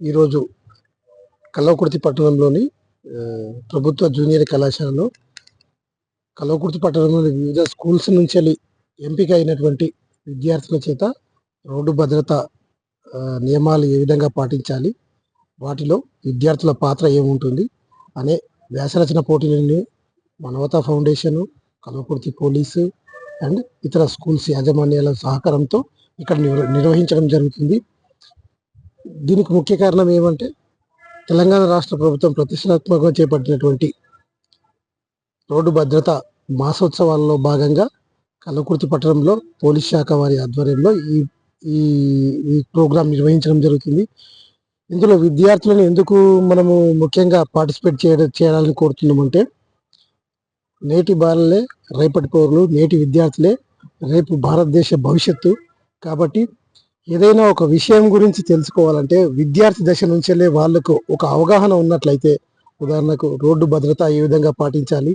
ఈరోజు కల్వకుర్తి పట్టణంలోని ప్రభుత్వ జూనియర్ కళాశాలలో కల్వకుర్తి పట్టణంలోని వివిధ స్కూల్స్ నుంచి వెళ్ళి ఎంపిక అయినటువంటి విద్యార్థుల చేత రోడ్డు భద్రత నియమాలు ఏ విధంగా పాటించాలి వాటిలో విద్యార్థుల పాత్ర ఏముంటుంది అనే వ్యాసరచన పోటీలని Manavata foundation Kalwakurthy police and ఇతర స్కూల్స్ యాజమాన్యాల సహకారంతో ఇక్కడ నిర్వహించడం జరుగుతుంది. దీనికి ముఖ్య కారణం ఏమంటే తెలంగాణ రాష్ట్ర ప్రభుత్వం ప్రతిష్టాత్మకంగా చేపట్టినటువంటి రోడ్డు భద్రత మాసోత్సవాల్లో భాగంగా కలకుర్తి పట్టణంలో పోలీస్ శాఖ వారి ఆధ్వర్యంలో ఈ ఈ ఈ ప్రోగ్రాం నిర్వహించడం జరుగుతుంది. ఇందులో విద్యార్థులను ఎందుకు మనము ముఖ్యంగా పార్టిసిపేట్ చేయడం చేయాలని కోరుతున్నామంటే నేటి బాలలే రేపటి పౌరులు నేటి విద్యార్థులే రేపు భారతదేశ భవిష్యత్తు కాబట్టి ఏదైనా ఒక విషయం గురించి తెలుసుకోవాలంటే విద్యార్థి దశ నుంచెల్లే వాళ్ళకు ఒక అవగాహన ఉన్నట్లయితే ఉదాహరణకు రోడ్డు భద్రత ఏ విధంగా పాటించాలి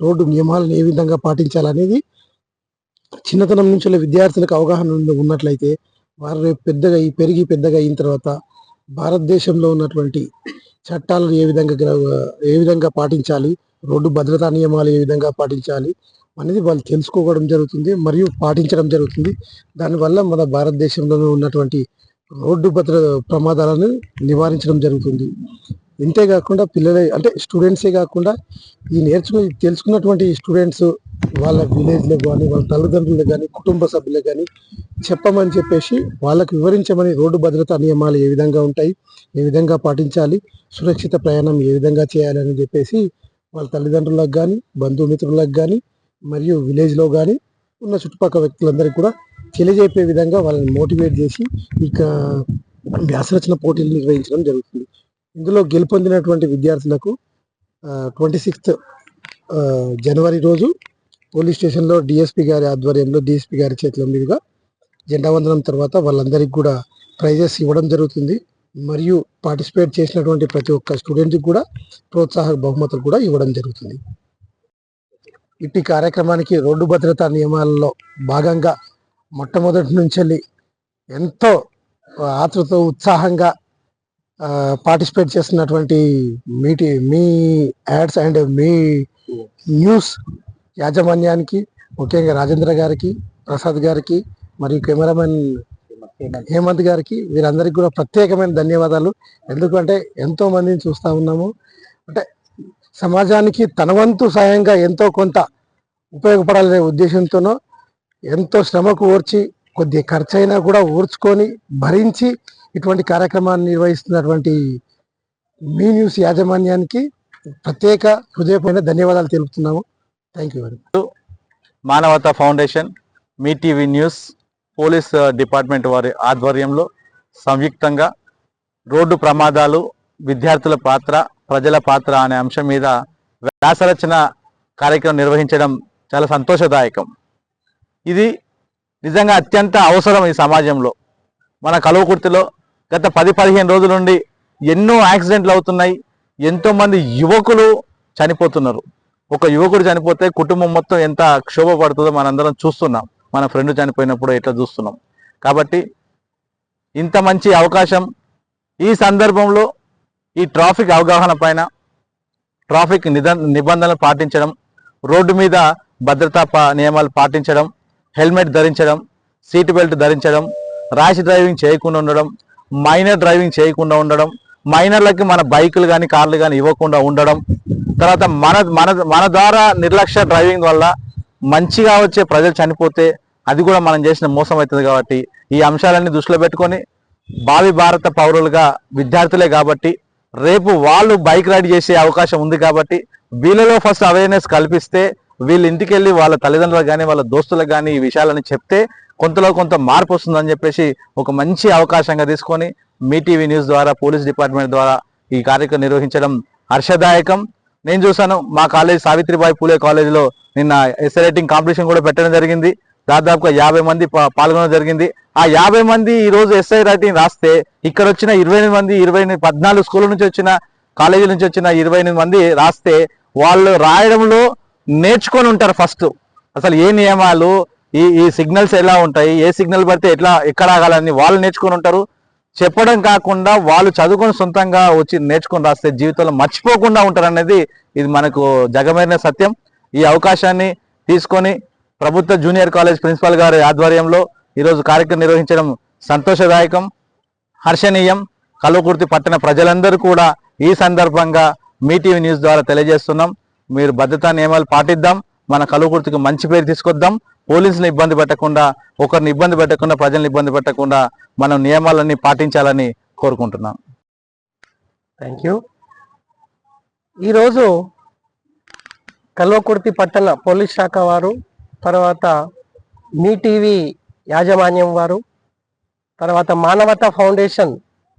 రోడ్డు నియమాలను ఏ విధంగా పాటించాలి అనేది చిన్నతనం నుంచి విద్యార్థులకు అవగాహన ఉన్నట్లయితే వారు రేపు పెద్దగా పెరిగి పెద్దగా అయిన తర్వాత భారతదేశంలో ఉన్నటువంటి చట్టాలను ఏ విధంగా ఏ విధంగా పాటించాలి రోడ్డు భద్రతా నియమాలు ఏ విధంగా పాటించాలి అనేది వాళ్ళు తెలుసుకోవడం జరుగుతుంది మరియు పాటించడం జరుగుతుంది. దానివల్ల మన భారతదేశంలో ఉన్నటువంటి రోడ్డు భద్ర ప్రమాదాలను నివారించడం జరుగుతుంది. ఇంతే కాకుండా పిల్లలే అంటే స్టూడెంట్సే కాకుండా ఈ నేర్చుకుని తెలుసుకున్నటువంటి స్టూడెంట్స్ వాళ్ళ విలేజ్లో కానీ వాళ్ళ తల్లిదండ్రులకు కానీ కుటుంబ సభ్యులకు కానీ చెప్పమని చెప్పేసి వాళ్ళకు వివరించమని రోడ్డు భద్రతా నియమాలు ఏ విధంగా ఉంటాయి ఏ విధంగా పాటించాలి సురక్షిత ప్రయాణం ఏ విధంగా చేయాలని చెప్పేసి వాళ్ళ తల్లిదండ్రులకు కానీ బంధుమిత్రులకు కానీ మరియు విలేజ్లో కానీ ఉన్న చుట్టుపక్కల వ్యక్తులందరికీ కూడా తెలియజేపే విధంగా వాళ్ళని మోటివేట్ చేసి ఇక వ్యాసరచన పోటీలు నిర్వహించడం జరుగుతుంది. ఇందులో గెలుపొందినటువంటి విద్యార్థులకు ట్వంటీ సిక్స్త్ జనవరి రోజు పోలీస్ స్టేషన్లో డిఎస్పి గారి ఆధ్వర్యంలో డిఎస్పి గారి చేతుల మీదుగా జెండా వందనం తర్వాత వాళ్ళందరికీ కూడా ప్రైజెస్ ఇవ్వడం జరుగుతుంది. మరియు పార్టిసిపేట్ చేసినటువంటి ప్రతి ఒక్క స్టూడెంట్కి కూడా ప్రోత్సాహక బహుమతులు కూడా ఇవ్వడం జరుగుతుంది. ఇట్టి కార్యక్రమానికి రోడ్డు భద్రతా నియమాలలో భాగంగా మొట్టమొదటి నుంచి ఎంతో ఆతృత ఉత్సాహంగా పార్టిసిపేట్ చేస్తున్నటువంటి మీటి మీ యాడ్స్ అండ్ మీ న్యూస్ యాజమాన్యానికి ముఖ్యంగా రాజేంద్ర గారికి ప్రసాద్ గారికి మరియు కెమెరామెన్ హేమంత్ గారికి వీరందరికీ కూడా ప్రత్యేకమైన ధన్యవాదాలు. ఎందుకంటే ఎంతో మందిని చూస్తా ఉన్నాము. అంటే సమాజానికి తన వంతు సాయంగా ఎంతో కొంత ఉపయోగపడాలనే ఉద్దేశంతోనో ఎంతో శ్రమకు ఓర్చి కొద్ది ఖర్చు అయినా కూడా ఓర్చుకొని భరించి ఇటువంటి కార్యక్రమాన్ని నిర్వహిస్తున్నటువంటి మీ న్యూస్ యాజమాన్యానికి ప్రత్యేక హృదయపైన ధన్యవాదాలు తెలుపుతున్నాము. Thank you very Manavata foundation me TV news police department వారి ఆధ్వర్యంలో సంయుక్తంగా రోడ్డు ప్రమాదాలు విద్యార్థుల పాత్ర ప్రజల పాత్ర అనే అంశం మీద వ్యాసరచన కార్యక్రమం నిర్వహించడం చాలా సంతోషదాయకం. ఇది నిజంగా అత్యంత అవసరం ఈ సమాజంలో. మన కలువకుర్తిలో గత పది పదిహేను రోజుల నుండి ఎన్నో యాక్సిడెంట్లు అవుతున్నాయి. ఎంతోమంది యువకులు చనిపోతున్నారు. ఒక యువకుడు చనిపోతే కుటుంబం మొత్తం ఎంత క్షోభ పడుతుందో మనందరం చూస్తున్నాం. మన ఫ్రెండ్ చనిపోయినప్పుడు ఎట్లా చూస్తున్నాం. కాబట్టి ఇంత మంచి అవకాశం ఈ సందర్భంలో ఈ ట్రాఫిక్ అవగాహన పైన ట్రాఫిక్ నిబంధనలు పాటించడం రోడ్డు మీద భద్రతా నియమాలు పాటించడం హెల్మెట్ ధరించడం సీట్ బెల్ట్ ధరించడం ర్యాష్ డ్రైవింగ్ చేయకుండా ఉండడం మైనర్ డ్రైవింగ్ చేయకుండా ఉండడం మైనర్లకి మన బైకులు కానీ కార్లు కానీ ఇవ్వకుండా ఉండడం తర్వాత మన మన మన ద్వారా నిర్లక్ష్య డ్రైవింగ్ వల్ల మంచిగా వచ్చే ప్రజలు చనిపోతే అది కూడా మనం చేసిన మోసం అవుతుంది కాబట్టి ఈ అంశాలన్నీ దృష్టిలో పెట్టుకొని భావి భారత పౌరులుగా విద్యార్థులే కాబట్టి రేపు వాళ్ళు బైక్ రైడ్ చేసే అవకాశం ఉంది కాబట్టి వీళ్ళలో ఫస్ట్ అవేర్నెస్ కల్పిస్తే వీళ్ళ ఇంటికి వెళ్ళి వాళ్ళ తల్లిదండ్రులకు కానీ వాళ్ళ దోస్తులకు కానీ ఈ విషయాలని చెప్తే కొంతలో కొంత మార్పు వస్తుందని చెప్పేసి ఒక మంచి అవకాశంగా తీసుకొని మీ టీవీ న్యూస్ ద్వారా పోలీస్ డిపార్ట్మెంట్ ద్వారా ఈ కార్యక్రమం నిర్వహించడం హర్షదాయకం. నేను చూశాను మా కాలేజ్ సావిత్రిబాయి పూలే కాలేజీలో నిన్న ఎస్సరేటింగ్ కాంపిటీషన్ కూడా పెట్టడం జరిగింది. దాదాపుగా యాభై మంది పాల్గొనడం జరిగింది. ఆ యాభై మంది ఈ రోజు ఎస్ఐ రైటింగ్ రాస్తే ఇక్కడ వచ్చిన ఇరవై ఎనిమిది మంది ఇరవై ఎనిమిది పద్నాలుగు స్కూల్ నుంచి వచ్చిన కాలేజీ నుంచి వచ్చిన ఇరవై ఎనిమిది మంది రాస్తే వాళ్ళు రాయడంలో నేర్చుకొని ఉంటారు ఫస్ట్. అసలు ఏ నియమాలు ఈ ఈ సిగ్నల్స్ ఎలా ఉంటాయి ఏ సిగ్నల్ పడితే ఎట్లా ఎక్కడ ఆగాలని వాళ్ళు నేర్చుకొని ఉంటారు. చెప్పడం కాకుండా వాళ్ళు చదువుకొని సొంతంగా వచ్చి నేర్చుకొని రాస్తే జీవితంలో మర్చిపోకుండా ఉంటారు అనేది ఇది మనకు జగమైన సత్యం. ఈ అవకాశాన్ని తీసుకొని ప్రభుత్వ జూనియర్ కాలేజ్ ప్రిన్సిపాల్ గారి ఆధ్వర్యంలో ఈరోజు కార్యక్రమం నిర్వహించడం సంతోషదాయకం హర్షణీయం. కల్వకుర్తి పట్టణ ప్రజలందరూ కూడా ఈ సందర్భంగా మీ టీవీ న్యూస్ ద్వారా తెలియజేస్తున్నాం. మీరు భద్రతా నియమాలు పాటిద్దాం. మన కల్వకుర్తికి మంచి పేరు తీసుకొద్దాం. పోలీసులను ఇబ్బంది పెట్టకుండా ఒకరిని ఇబ్బంది పెట్టకుండా ప్రజలను ఇబ్బంది పెట్టకుండా మనం నియమాలన్నీ పాటించాలని కోరుకుంటున్నాం. థ్యాంక్ యూ ఈరోజు కల్వకుర్తి పట్టణ పోలీస్ శాఖ వారు తర్వాత మీ టీవీ యాజమాన్యం వారు తర్వాత మానవత ఫౌండేషన్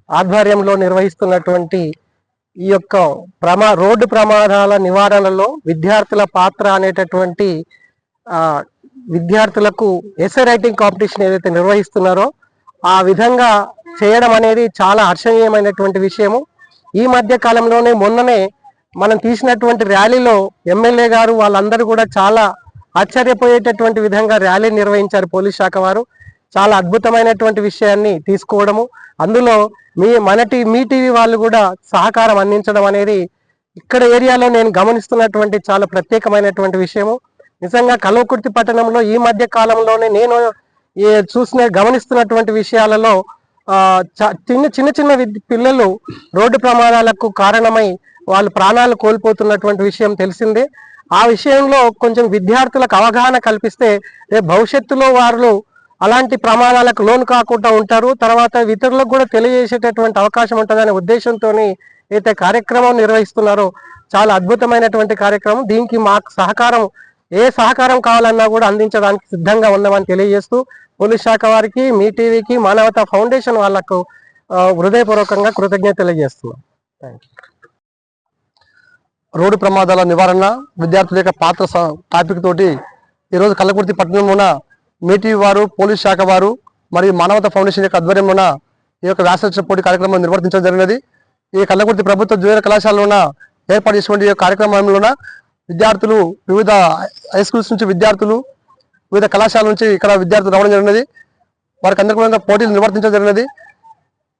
ఆధ్వర్యంలో నిర్వహిస్తున్నటువంటి ఈ యొక్క ప్రమా రోడ్డు ప్రమాదాల నివారణలో విద్యార్థుల పాత్ర అనేటటువంటి విద్యార్థులకు ఎస్ఏ రైటింగ్ కాంపిటీషన్ ఏదైతే నిర్వహిస్తున్నారో ఆ విధంగా చేయడం అనేది చాలా హర్షణీయమైనటువంటి విషయము. ఈ మధ్య కాలంలోనే మొన్ననే మనం తీసినటువంటి ర్యాలీలో ఎమ్మెల్యే గారు వాళ్ళందరూ కూడా చాలా ఆశ్చర్యపోయేటటువంటి విధంగా ర్యాలీ నిర్వహించారు పోలీస్ శాఖ వారు. చాలా అద్భుతమైనటువంటి విషయాన్ని తీసుకోవడము. అందులో మీ మన టీ మీ టీవీ వాళ్ళు కూడా సహకారం అందించడం అనేది ఇక్కడ ఏరియాలో నేను గమనిస్తున్నటువంటి చాలా ప్రత్యేకమైనటువంటి విషయము. నిజంగా కల్వకుర్తి పట్టణంలో ఈ మధ్య కాలంలోనే నేను ఈ చూసిన గమనిస్తున్నటువంటి విషయాలలో చ- చిన్న చిన్న చిన్న పిల్లలు రోడ్డు ప్రమాదాలకు కారణమై వాళ్ళు ప్రాణాలు కోల్పోతున్నటువంటి విషయం తెలిసిందే. ఆ విషయంలో కొంచెం విద్యార్థులకు అవగాహన కల్పిస్తే రేపు భవిష్యత్తులో వారు అలాంటి ప్రమాదాలకు లోను కాకుండా ఉంటారు. తర్వాత ఇతరులకు కూడా తెలియజేసేటటువంటి అవకాశం ఉంటుందనే ఉద్దేశంతో అయితే కార్యక్రమం నిర్వహిస్తున్నారో చాలా అద్భుతమైనటువంటి కార్యక్రమం. దీనికి మాకు సహకారం ఏ సహకారం కావాలన్నా కూడా అందించడానికి సిద్ధంగా ఉన్నామని తెలియజేస్తూ పోలీస్ శాఖ వారికి మీ టీవీకి మానవతా ఫౌండేషన్ వాళ్ళకు హృదయపూర్వకంగా కృతజ్ఞత తెలియజేస్తున్నాం. థ్యాంక్ యూ రోడ్డు ప్రమాదాల నివారణ విద్యార్థుల యొక్క పాత్ర స- టాపిక్ తోటి ఈరోజు కల్లకుర్తి పట్టణంలోన మీటీ వారు పోలీస్ శాఖ వారు మరియు మానవత ఫౌండేషన్ యొక్క ఆధ్వర్యంలోన ఈ యొక్క వ్యాసరచన పోటీ కార్యక్రమం నిర్వర్తించడం జరిగినది. ఈ కల్లకుర్తి ప్రభుత్వ జూనియర్ కళాశాలలోన ఏర్పాటు చేసినటువంటి ఈ కార్యక్రమంలోన విద్యార్థులు వివిధ హై స్కూల్స్ నుంచి విద్యార్థులు వివిధ కళాశాల నుంచి ఇక్కడ విద్యార్థులు రావడం జరిగినది. వారికి అందరికీ పోటీలు నిర్వర్తించడం జరిగినది.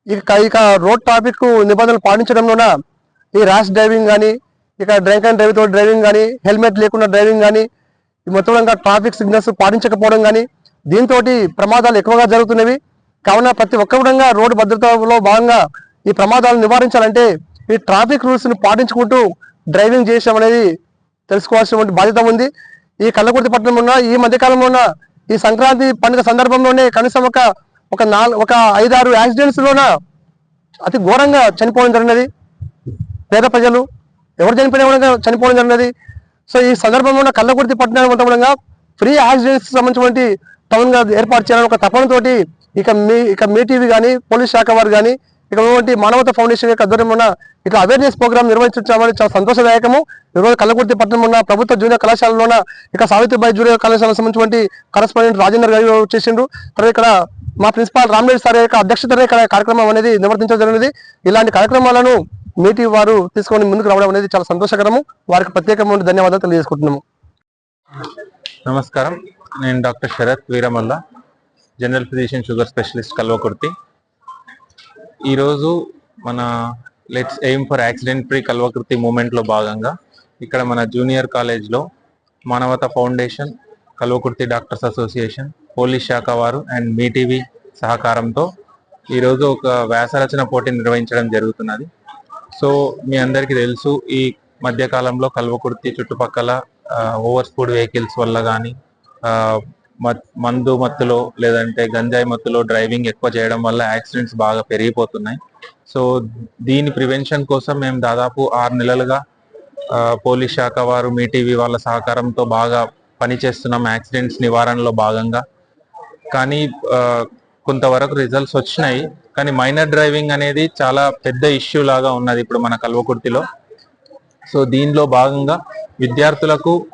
ఇక ఇక రోడ్ ట్రాఫిక్ నిబంధనలు పాటించడంలోన ఈ ర్యాష్ డ్రైవింగ్ కానీ ఇక డ్రింక్ అండ్ డ్రైవ్తో డ్రైవింగ్ కానీ హెల్మెట్ లేకుండా డ్రైవింగ్ కానీ ఈ మొత్తం ట్రాఫిక్ సిగ్నల్స్ పాటించకపోవడం కానీ దీంతో ప్రమాదాలు ఎక్కువగా జరుగుతున్నవి. కావున ప్రతి ఒక్క విధంగా రోడ్డు భద్రతలో భాగంగా ఈ ప్రమాదాలను నివారించాలంటే ఈ ట్రాఫిక్ రూల్స్ను పాటించుకుంటూ డ్రైవింగ్ చేయడం అనేది తెలుసుకోవాల్సినటువంటి బాధ్యత ఉంది. ఈ కళ్ళకుర్తి పట్టణం ఉన్న ఈ మధ్యకాలంలో ఉన్న ఈ సంక్రాంతి పండుగ సందర్భంలోనే కనీసం ఒక ఒక నాలుగు ఒక ఐదారు యాక్సిడెంట్స్లోన అతి ఘోరంగా చనిపోవడం జరిగినది. పేద ప్రజలు ఎవరు చనిపోయినా కూడా చనిపోవడం జరిగినది. సో ఈ సందర్భంలో కళ్ళకుర్తి పట్టణానికి ఉండగా ఫ్రీ యాక్సిడెంట్స్ సంబంధించినటువంటి టౌన్గా ఏర్పాటు చేయాలని ఒక తపనతోటి ఇక మీ ఇక మీ టీవీ కానీ పోలీస్ శాఖ వారు కానీ ఇక మానవత ఫౌండేషన్ యొక్క ఆధ్వర్యంలో ఇట్లా అవేర్నెస్ ప్రోగ్రామ్ నిర్వహించడం చాలా సంతోషదాయకము. ఈరోజు కళ్ళకుర్తి పట్టణం ఉన్న ప్రభుత్వ జూనియర్ కళాశాలలోన ఇక సావిత్రిబాయి జూనియర్ కళాశాలకు సంబంధించినటువంటి కరస్పాండెంట్ రాజేందర్ గారు వచ్చేసిండ్రు. తర్వాత ఇక్కడ మా ప్రిన్సిపాల్ రామరెడ్డి సార్ యొక్క అధ్యక్షతనే ఇక్కడ కార్యక్రమం అనేది నిర్వర్తించడం జరిగినది. ఇలాంటి కార్యక్రమాలను మీటి వారు తీసుకొని ముందుకు రావడం అనేది చాలా సంతోషకరము. వారికి ప్రత్యేకమైన ధన్యవాదాలు తెలియజేసుకుంటున్నాము. నమస్కారం. నేను doctor Sarath Veeramalla general physician sugar specialist Kalwakurthy. ఈరోజు మన let's aim for accident free Kalwakurthy మూమెంట్లో భాగంగా ఇక్కడ మన జూనియర్ కాలేజ్లో Manavata foundation Kalwakurthy doctors association police శాఖ వారు అండ్ మీటీవీ సహకారంతో ఈరోజు ఒక వ్యాసరచన పోటీ నిర్వహించడం జరుగుతున్నది. సో మీ అందరికీ తెలుసు ఈ మధ్యకాలంలో కల్వకుర్తి చుట్టుపక్కల ఓవర్ స్పీడ్ వెహికల్స్ వల్ల కానీ మందు మత్తులో లేదంటే గంజాయి మత్తులో డ్రైవింగ్ ఎక్కువ చేయడం వల్ల యాక్సిడెంట్స్ బాగా పెరిగిపోతున్నాయి. సో దీని ప్రివెన్షన్ కోసం మేము దాదాపు ఆరు నెలలుగా పోలీస్ శాఖ వారు మీ టీవీ వాళ్ళ సహకారంతో బాగా పనిచేస్తున్నాం. యాక్సిడెంట్స్ నివారణలో భాగంగా. కానీ కొంతవరకు రిజల్ట్స్ వచ్చినాయి కానీ మైనర్ డ్రైవింగ్ అనేది చాలా పెద్ద ఇష్యూ లాగా ఉన్నది ఇప్పుడు మన కల్వకుర్తిలో. సో దీనిలో భాగంగా విద్యార్థులకు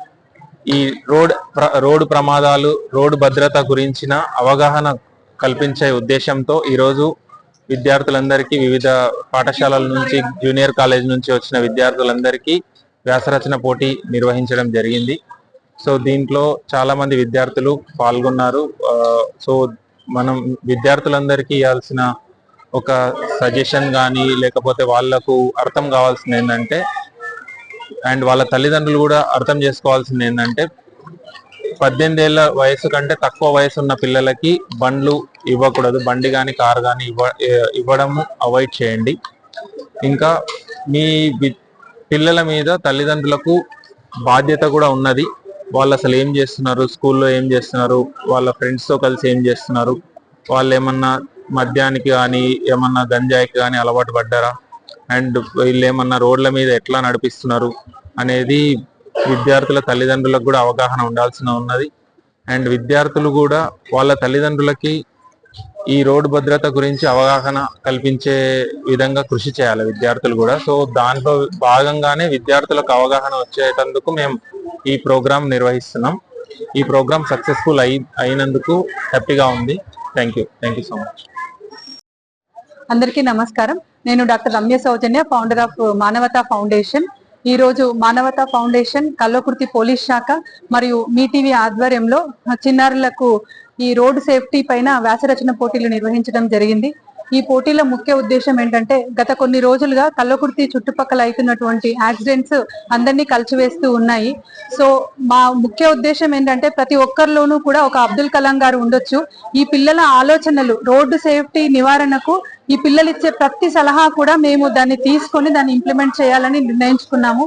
ఈ రోడ్ ప్ర- రోడ్డు ప్రమాదాలు రోడ్డు భద్రత గురించిన అవగాహన కల్పించే ఉద్దేశంతో ఈరోజు విద్యార్థులందరికీ వివిధ పాఠశాలల నుంచి జూనియర్ కాలేజ్ నుంచి వచ్చిన విద్యార్థులందరికీ వ్యాసరచన పోటీ నిర్వహించడం జరిగింది. సో దీంట్లో చాలామంది విద్యార్థులు పాల్గొన్నారు. సో మనం విద్యార్థులందరికీ ఇవ్వాల్సిన ఒక సజెషన్ కానీ లేకపోతే వాళ్ళకు అర్థం కావాల్సింది ఏంటంటే అండ్ వాళ్ళ తల్లిదండ్రులు కూడా అర్థం చేసుకోవాల్సింది ఏంటంటే పద్దెనిమిది ఏళ్ళ వయసు కంటే తక్కువ వయసు ఉన్న పిల్లలకి బండ్లు ఇవ్వకూడదు. బండి కానీ కారు కానీ ఇవ్వ ఇవ్వడము అవాయిడ్ చేయండి. ఇంకా మీ పిల్లల మీద తల్లిదండ్రులకు బాధ్యత కూడా ఉన్నది. వాళ్ళు అసలు ఏం చేస్తున్నారు? స్కూల్లో ఏం చేస్తున్నారు? వాళ్ళ ఫ్రెండ్స్తో కలిసి ఏం చేస్తున్నారు? వాళ్ళు ఏమన్నా మద్యానికి కానీ ఏమన్నా గంజాయికి కానీ అలవాటు పడ్డారా? అండ్ వీళ్ళు ఏమన్నా రోడ్ల మీద ఎట్లా నడిపిస్తున్నారు? అనేది విద్యార్థుల తల్లిదండ్రులకు కూడా అవగాహన ఉండాల్సిన ఉన్నది. అండ్ విద్యార్థులు కూడా వాళ్ళ తల్లిదండ్రులకి ఈ రోడ్డు భద్రత గురించి అవగాహన కల్పించే విధంగా కృషి చేయాలి విద్యార్థులు కూడా. సో దాంట్లో భాగంగానే విద్యార్థులకు అవగాహన వచ్చేటందుకు మేము ఈ ప్రోగ్రాం నిర్వహిస్తున్నాం. ఈ ప్రోగ్రాం సక్సెస్ఫుల్ అయి అయినందుకు హ్యాపీగా ఉంది. Thank you thank you so much అందరికీ నమస్కారం. నేను doctor Ramya Soujanya founder of Manavata foundation. ఈ రోజు మానవతా ఫౌండేషన్ కల్లోకుర్తి పోలీస్ శాఖ మరియు మీ టీవీ ఆధ్వర్యంలో చిన్నారులకు ఈ రోడ్ సేఫ్టీ పైన వ్యాసరచన పోటీలు నిర్వహించడం జరిగింది. ఈ పోటీల ముఖ్య ఉద్దేశం ఏంటంటే గత కొన్ని రోజులుగా కల్లకుర్తి చుట్టుపక్కల అవుతున్నటువంటి యాక్సిడెంట్స్ అందరినీ కలిచివేస్తూ ఉన్నాయి. సో మా ముఖ్య ఉద్దేశం ఏంటంటే ప్రతి ఒక్కరిలోనూ కూడా ఒక అబ్దుల్ కలాం గారు ఉండొచ్చు. ఈ పిల్లల ఆలోచనలు రోడ్డు సేఫ్టీ నివారణకు ఈ పిల్లలు ఇచ్చే ప్రతి సలహా కూడా మేము దాన్ని తీసుకొని దాన్ని ఇంప్లిమెంట్ చేయాలని నిర్ణయించుకున్నాము.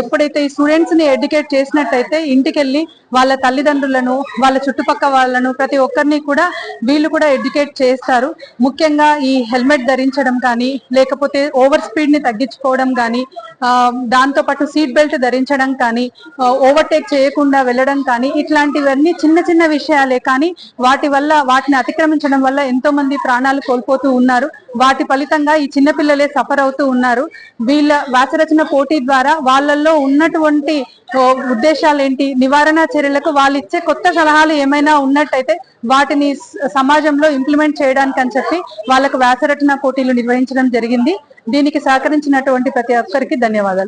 ఎప్పుడైతే ఈ స్టూడెంట్స్ని ఎడ్యుకేట్ చేసినట్టయితే ఇంటికి వెళ్ళి వాళ్ళ తల్లిదండ్రులను వాళ్ళ చుట్టుపక్క వాళ్ళను ప్రతి ఒక్కరిని కూడా వీళ్ళు కూడా ఎడ్యుకేట్ చేస్తారు. ముఖ్యంగా ఈ హెల్మెట్ ధరించడం కానీ లేకపోతే ఓవర్ స్పీడ్ని తగ్గించుకోవడం కానీ దాంతో పాటు సీట్ బెల్ట్ ధరించడం కానీ ఓవర్టేక్ చేయకుండా వెళ్ళడం కానీ ఇట్లాంటివన్నీ చిన్న చిన్న విషయాలే కానీ వాటి వల్ల వాటిని అతిక్రమించడం వల్ల ఎంతో మంది ప్రాణాలు కోల్పోతూ ఉన్నారు. వాటి ఫలితంగా ఈ చిన్న పిల్లలే సఫర్ అవుతూ ఉన్నారు. వీళ్ళ వ్యాసరచన పోటీ ద్వారా వాళ్ళల్లో ఉన్నటువంటి ఉద్దేశాలు ఏంటి నివారణ చర్యలకు వాళ్ళు ఇచ్చే కొత్త సలహాలు ఏమైనా ఉన్నట్టయితే వాటిని సమాజంలో ఇంప్లిమెంట్ చేయడానికి అని చెప్పి వాళ్ళకు వ్యాసరచన పోటీలు నిర్వహించడం జరిగింది. దీనికి సహకరించినటువంటి ప్రతి ఒక్కరికి ధన్యవాదాలు.